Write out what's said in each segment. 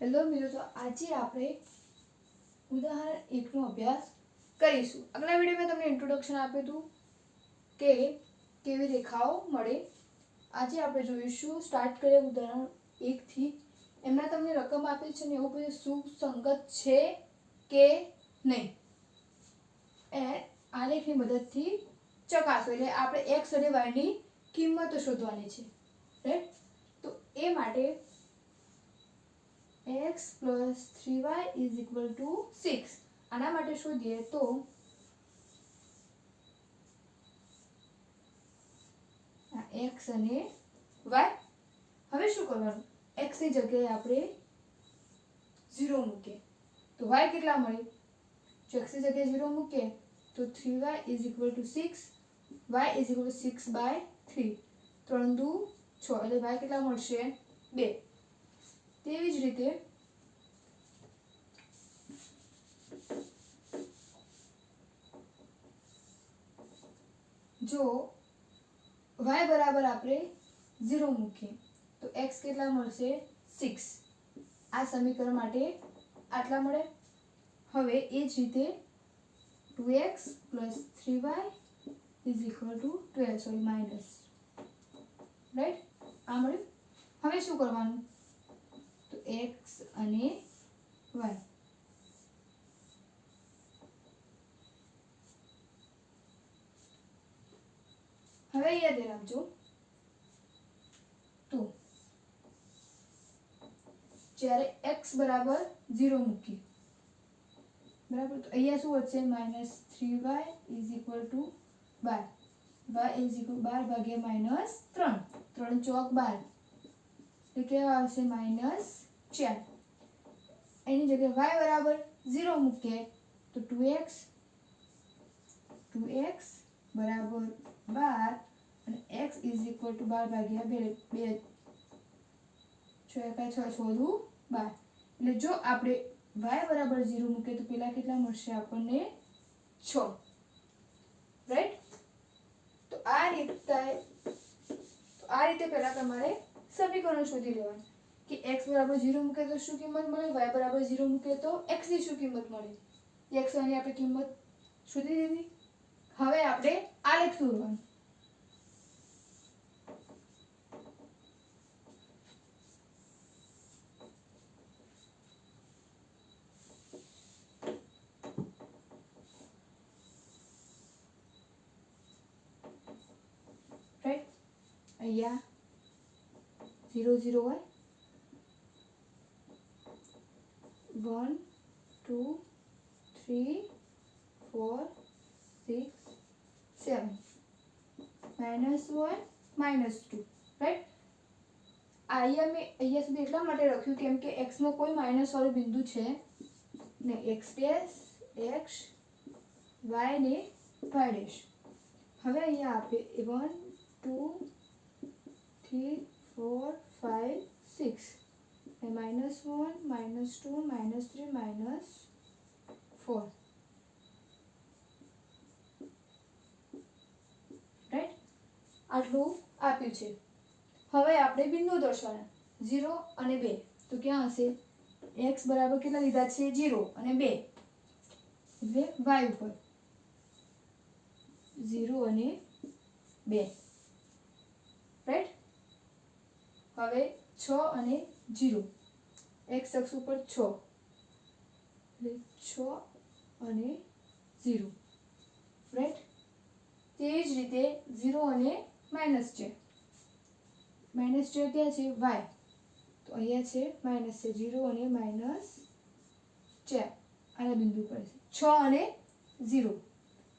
Hello મિત્રો તો આજે આપણે ઉદાહરણ એકનો અભ્યાસ કરીશું. આગલા વિડીયોમાં તમને ઇન્ટ્રોડક્શન આપ્યું હતું કે કેવી રેખાઓ મળે. આજે આપણે જોઈશું સ્ટાર્ટ કરીએ ઉદાહરણ એકથી. એમના તમને રકમ આપી છે ને એવું બધું સુસંગત છે કે નહીં? એ આલેખની મદદથી ચકાસો. એટલે આપણે એક્સ અને વાયની કિંમતો શોધવાની છે. રાઈટ તો એ માટે x plus three y is equal to six આના માટે શોધીએ તો એક્સ અને વાય હવે શું કરવાનું? એક્સની જગ્યાએ આપણે ઝીરો મૂકીએ. તો વાય કેટલા મળે? જો એક્સની જગ્યાએ ઝીરો મૂકીએ, તો three y is equal to six y is equal to six by three ત્રણ દુ છ, એટલે વાય કેટલા મળશે? બે. તેવી જ રીતે જો y બરાબર આપણે ઝીરો મૂકીએ, તો x કેટલા મળશે? સિક્સ આ સમીકરણ માટે આટલા મળે. હવે એ જ રીતે two x plus three y is equal to twelve sorry minus right આ મળ્યું? હવે શું કરવાનું? એક્સ અને વાય હવે યાદ રાખજો. તો જ્યારે એક્સ બરાબર ઝીરો મૂકીએ. બરાબર? તો અહીંયા શું વધશે? Minus three y is equal to bar. Y is equal બાર ભાગ્યા માઇનસ ત્રણ. ત્રણ ચોક બાર. એટલે કેવા આવશે? માઇનસ ચાર એની જગ્યાએ વાય બરાબર ઝીરો મૂકીએ તો ટુ એક્સ ટુ એક્સ બરાબર બાર અને એક્સ ઇઝ ઇક્વલ ટુ બાર ભાગ્યા બે બે, છ એકાય છ છોધું બાર. એટલે જો આપણે વાય બરાબર ઝીરો મૂકીએ તો પેલા કેટલા મળશે આપણને છ. રાઈટ તો આ રીતે, તો આ રીતે પહેલા તમારે સમીકરણ શોધી લેવાનું. કે x બરાબર ઝીરો મૂકે તો શું કિંમત મળે? y બરાબર ઝીરો મૂકે તો x ની શું કિંમત મળે? x ની આપણે કિંમત શોધી દીધી હવે આપણે આ દોરવાનું રાઈટ અહીંયા. ઝીરો ઝીરો હોય one two three four six seven minus one minus two right અહીંયા મેં અહીંયા સુધી એટલા માટે રાખ્યું કેમ કે એક્સમાં કોઈ માઇનસ વાળું બિંદુ છે ને એક્સ ડેશ એક્સ વાય ને વાય ડેશ. હવે અહીંયા આપે one two three four five six minus one minus two minus three minus four right આટલું આપ્યું છે. હવે આપણે બિંદુ દર્શાવવાના. ઝીરો અને બે. તો ક્યાં હશે? એક્સ બરાબર કેટલા લીધા છે? ઝીરો અને બે. એટલે વાય ઉપર. ઝીરો અને બે. રાઈટ હવે છ અને જીરો. એક્સ અક્ષ ઉપર છ. એટલે છ અને ઝીરો રાઈટ તે જ રીતે ઝીરો અને માઇનસ છે. માઇનસ છે ક્યાં છે? વાય તો અહીંયા છે માઇનસ છે ઝીરો અને માઇનસ ચાર આના બિંદુ પર છે. છ અને ઝીરો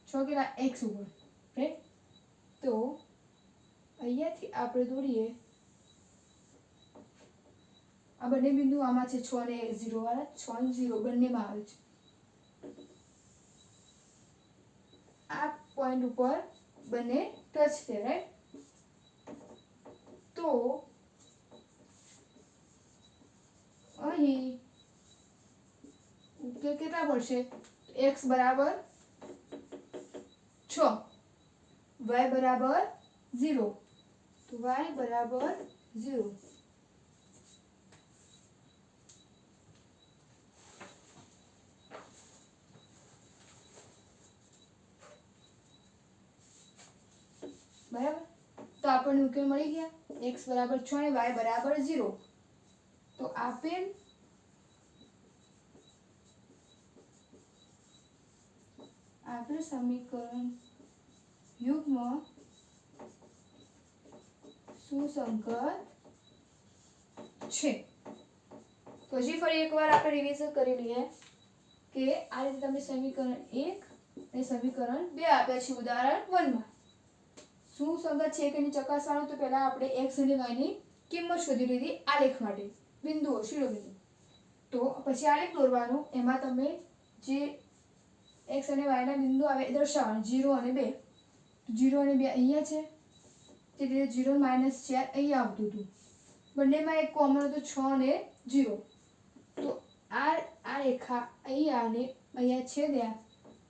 છ કેટલા? એક્સ ઉપર. રાઈટ તો અહીંયાથી આપણે દોરીએ આ બંને બિંદુ આમાં છે છ અને ઝીરો વાળા, છ અને ઝીરો બંનેમાં આવે છે. આ પોઈન્ટ ઉપર બંને ટચ છે રાઈટ તો અહીં ઉકેલ કેટલા પડશે? એક્સ બરાબર છ. વાય બરાબર ઝીરો વાય બરાબર ઝીરો આપણને ઉકેલ મળી ગયા. એક્સ બરાબર છ અને વાય બરાબર ઝીરો તો આપેલ આપેલ સમીકરણ યુગ્મ સુસંગત છે. તો હજી ફરી એકવાર આપણે રિવિઝન કરી લઈએ કે આ રીતે તમે સમીકરણ એક અને સમીકરણ બે આપ્યા છે ઉદાહરણ વનમાં. સુસંગત છે કે નહીં ચકાસવાનું? તો પહેલાં આપણે એક્સ અને વાયની કિંમત શોધી લીધી આલેખ માટે. બિંદુઓ, શિરોબિંદુ. તો પછી આલેખ દોરવાનું. એમાં તમે જે એક્સ અને વાયના બિંદુ આવે એ દર્શાવવાનું. જીરો અને બે. જીરો અને બે અહીંયા છે. તેથી જીરો માઇનસ ચાર અહીંયા આવતું હતું. બંનેમાં એક કોમન હતું છ અને જીરો. તો આ આ રેખા અહીંયા અને અહીંયા છેદ્યા.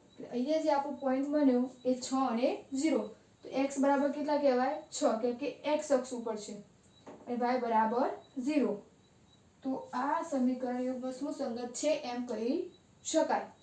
એટલે અહીંયા જે આપણો પોઈન્ટ બન્યો એ છ અને ઝીરો તો એક્સ બરાબર કેટલા કહેવાય? છ, કેમ કે એક્સ અક્ષ ઉપર છે. અને વાય બરાબર ઝીરો તો આ સમીકરણ શું સંગત છે એમ કહી શકાય.